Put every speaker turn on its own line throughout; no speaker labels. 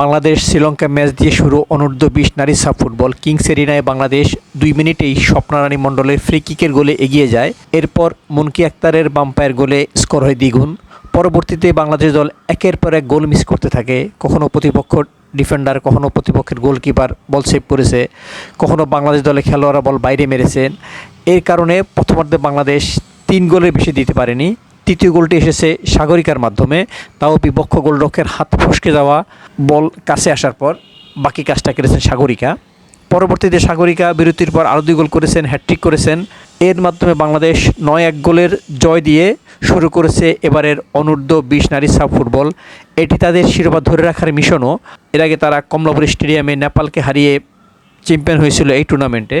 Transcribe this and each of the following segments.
Bangladesh Sri Lanka match দিয়ে শুরু অনূর্ধ্ব বিশ নারী সাব ফুটবল। কিংস এরিনায় বাংলাদেশ দুই মিনিটেই স্বপ্নারানী মণ্ডলের ফ্রি কিকের গোলে এগিয়ে যায়। এরপর মুনকি আক্তারের বাম্পায়ের গোলে স্কোর হয় দ্বিগুণ। পরবর্তীতে বাংলাদেশ দল একের পর এক গোল মিস করতে থাকে। কখনো প্রতিপক্ষ ডিফেন্ডার, কখনো প্রতিপক্ষের গোলকিপার বল সেভ করেছে। কখনো বাংলাদেশ দলে খেলোয়াড়রা বল বাইরে মেরেছেন। এর কারণে প্রথমার্ধে বাংলাদেশ তিন গোলের বেশি দিতে পারেনি। তৃতীয় গোলটি এসেছে সাগরিকার মাধ্যমে। তাও বিপক্ষ গোলরক্ষের হাত ফসকে যাওয়া বল কাছে আসার পর বাকি কাজটা করেছেন সাগরিকা। পরবর্তীতে সাগরিকা বিরতির পর আরও দুই গোল করেছেন হ্যাট্রিক করেছেন। এর মাধ্যমে বাংলাদেশ নয় এক গোলের জয় দিয়ে শুরু করেছে এবারের অনূর্ধ্ব বিশ নারী সাব ফুটবল। এটি তাদের শিরোপা ধরে রাখার মিশনও। এর আগে তারা কমলাপুর স্টেডিয়ামে নেপালকে হারিয়ে চ্যাম্পিয়ন হয়েছিল এই টুর্নামেন্টে।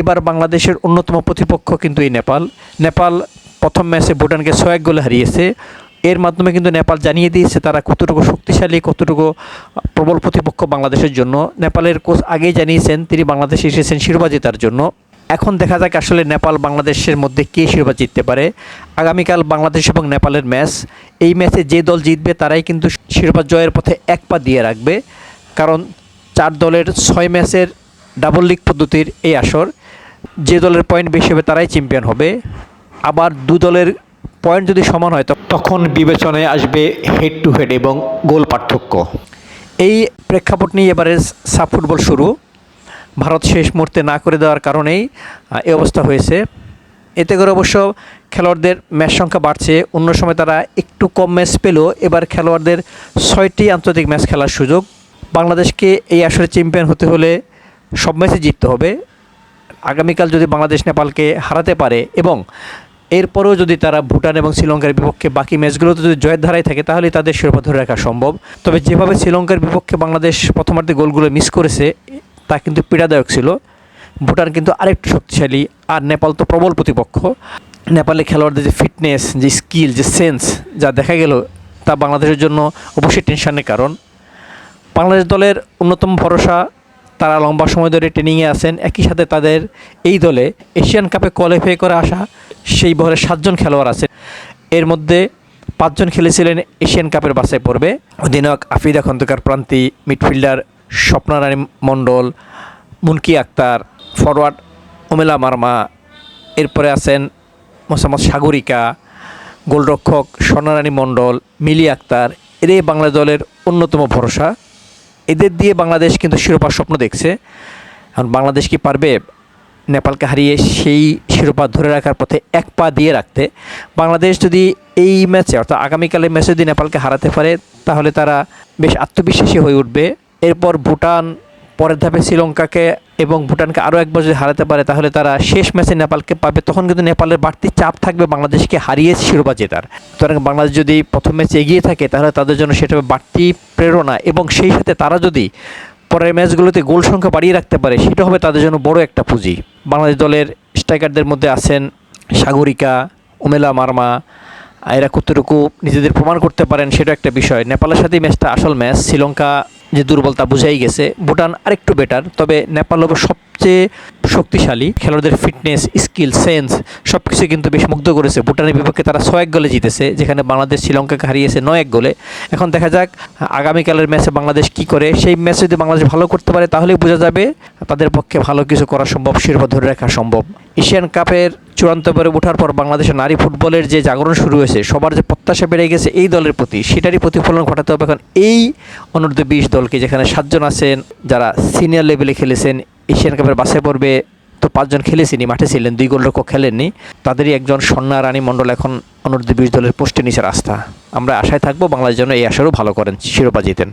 এবার বাংলাদেশের অন্যতম প্রতিপক্ষ কিন্তু এই নেপাল। নেপাল প্রথম ম্যাচে ভুটানকে ছয় গোলে হারিয়েছে। এর মাধ্যমে কিন্তু নেপাল জানিয়ে দিয়েছে তারা কতটুকু শক্তিশালী, কতটুকু প্রবল প্রতিপক্ষ বাংলাদেশের জন্য। নেপালের কোচ আগেই জানিয়েছেন তিনি বাংলাদেশে এসেছেন শিরোপা জেতার জন্য। এখন দেখা যাক আসলে নেপাল বাংলাদেশের মধ্যে কে শিরোপা জিততে পারে। আগামীকাল বাংলাদেশ এবং নেপালের ম্যাচ। এই ম্যাচে যে দল জিতবে তারাই কিন্তু শিরোপা জয়ের পথে এক পা দিয়ে রাখবে। কারণ চার দলের ছয় ম্যাচের ডাবল লিগ পদ্ধতির এই আসর। যে দলের পয়েন্ট বেশি হবে তারাই চ্যাম্পিয়ন হবে। আবার দু দলের পয়েন্ট যদি সমান হয় তখন বিবেচনায় আসবে হেড টু হেড এবং গোল পার্থক্য। এই প্রেক্ষাপট নিয়ে এবারে সাব ফুটবল শুরু। ভারত শেষ মুহূর্তে না করে দেওয়ার কারণেই এই অবস্থা হয়েছে। এতে করে অবশ্য খেলোয়াড়দের ম্যাচ সংখ্যা বাড়ছে। অন্য সময় তারা একটু কম ম্যাচ পেলেও এবার খেলোয়াড়দের ছয়টি আন্তর্জাতিক ম্যাচ খেলার সুযোগ। বাংলাদেশকে এই আসরে চ্যাম্পিয়ন হতে হলে সব ম্যাচে জিততে হবে। আগামীকাল যদি বাংলাদেশ নেপালকে হারাতে পারে এবং এরপরেও যদি তারা ভুটান এবং শ্রীলঙ্কার বিপক্ষে বাকি ম্যাচগুলোতে যদি জয়ের ধারায় থাকে, তাহলে তাদের শিরোপা ধরে রাখা সম্ভব। তবে যেভাবে শ্রীলঙ্কার বিপক্ষে বাংলাদেশ প্রথমার্ধে গোলগুলো মিস করেছে, তা কিন্তু পীড়াদায়ক ছিল। ভুটান কিন্তু আরেকটু শক্তিশালী, আর নেপাল তো প্রবল প্রতিপক্ষ। নেপালে খেলোয়াড়দের যে ফিটনেস, যে স্কিল, যে সেন্স যা দেখা গেল, তা বাংলাদেশের জন্য অবশ্যই টেনশনের কারণ। বাংলাদেশ দলের অন্যতম ভরসা, তারা লম্বা সময় ধরে ট্রেনিংয়ে আছেন। একই সাথে তাদের এই দলে এশিয়ান কাপে কোয়ালিফাই করে আসা সেই বহরে সাতজন খেলোয়াড় আছে। এর মধ্যে পাঁচজন খেলেছিলেন এশিয়ান কাপের বাছাই পর্বে। অধিনায়ক আফিদা খন্দকার প্রান্তি, মিডফিল্ডার স্বপ্নারানী মণ্ডল, মুনকি আক্তার ফরওয়ার্ড ওমেলা মার্মা, এরপরে আছেন মোসাম্মদ সাগরিকা, গোলরক্ষক স্বর্ণারানী মণ্ডল, মিলি আক্তার। এরাই বাংলা দলের অন্যতম ভরসা। এদের দিয়ে বাংলাদেশ কিন্তু শিরোপা স্বপ্ন দেখছে। এখন বাংলাদেশ কি পারবে? নেপালকে হারিয়ে সেই শিরোপা ধরে রাখার পথে এক পা দিয়ে রাখতে, বাংলাদেশ যদি এই ম্যাচে, অর্থাৎ আগামীকালের ম্যাচে যদি নেপালকে হারাতে পারে, তাহলে তারা বেশ আত্মবিশ্বাসী হয়ে উঠবে। এরপর ভুটান, পরের ধাপে শ্রীলঙ্কাকে এবং ভুটানকে আরও একবার যদি হারাতে পারে, তাহলে তারা শেষ ম্যাচে নেপালকে পাবে। তখন কিন্তু নেপালের বাড়তি চাপ থাকবে বাংলাদেশকে হারিয়ে শিরোপা জেতার। সুতরাং বাংলাদেশ যদি প্রথম ম্যাচে এগিয়ে থাকে, তাহলে তাদের জন্য সেটা বাড়তি প্রেরণা এবং সেই সাথে তারা যদি পরের ম্যাচগুলোতে গোল সংখ্যা বাড়িয়ে রাখতে পারে, সেটা হবে তাদের জন্য বড় একটা পুঁজি। বাংলাদেশ দলের স্ট্রাইকারদের মধ্যে আছেন সাগরিকা, উমেলা মার্মা, এরা কতটুকু নিজেদের প্রমাণ করতে পারেন সেটা একটা বিষয়। নেপালের সাথে ম্যাচটা আসল ম্যাচ, শ্রীলঙ্কা যে দুর্বলতা বুঝাই গেছে, ভুটান আরেকটু বেটার তবে নেপাল হবে সবচেয়ে শক্তিশালী খেলোয়াড়দের ফিটনেস স্কিল সেন্স সব কিছু কিন্তু বেশ মুগ্ধ করেছে। ভুটানের বিপক্ষে তারা ছয় এক গোলে জিতেছে, যেখানে বাংলাদেশ শ্রীলঙ্কাকে হারিয়েছে নয় এক গোলে। এখন দেখা যাক, আগামীকালের ম্যাচে বাংলাদেশ কি করে। সেই ম্যাচে যদি বাংলাদেশ ভালো করতে পারে, তাহলেই বোঝা যাবে তাদের পক্ষে ভালো কিছু করা সম্ভব, শিরোপা ধরে রাখা সম্ভব। এশিয়ান কাপের চূড়ান্ত পরে ওঠার পর বাংলাদেশের নারী ফুটবলের যে জাগরণ শুরু হয়েছে, সবার যে প্রত্যাশা বেড়ে গেছে এই দলের প্রতি, সেটারই প্রতিফলন ঘটাতে হবে এখন এই অনূর্ধ্ব বিশ দলকে, যেখানে সাতজন আছেন, যারা সিনিয়র লেভেলে খেলেছেন, এশিয়ান কাপের বাসে পড়বে তো পাঁচজন খেলেছিনি মাঠে ছিলেন, দুই গোলরক্ষক খেলেননি, তাদেরই একজন সন্না রানী মণ্ডল এখন অনূর্ধ্ব বিশ দলের পোস্টে নিচে রাস্তা। আমরা আশায় থাকব বাংলাদেশ যেন এই আসরেও ভালো করেন, শিরোপা জিতেন।